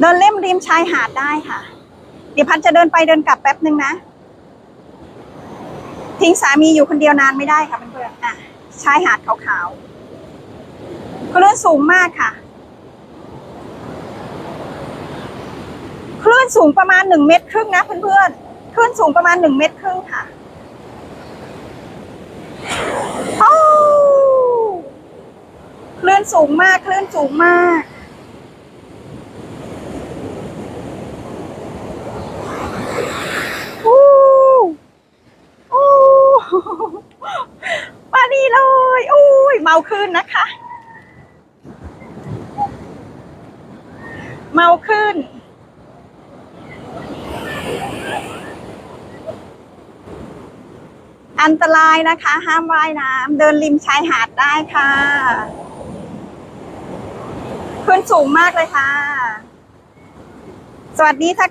เดินเล่มริมชายหาดได้ค่ะ เดี๋ยวพันจะเดินไปเดินกลับแป๊บนึงนะ ทิ้งสามีอยู่คนเดียวนานไม่ได้ค่ะเพื่อนๆอะชายหาดขาวๆคลื่นสูงมากค่ะคลื่นสูงประมาณหนึ่งเมตรครึ่งนะเพื่อนๆคลื่นสูงประมาณหนึ่งเมตรครึ่งค่ะโอ้คลื่นสูงมากคลื่นสูงมาก อู้อู้มาดีเล ยอุ้ยเมาขึ้นนะคะ เมาขึ้น อันตรายนะคะ ห้ามว่ายน้ำเดินริมชายหาดได้ค่ะขึ้นสูงมากเลยค่ะ สวัสดีทักทาย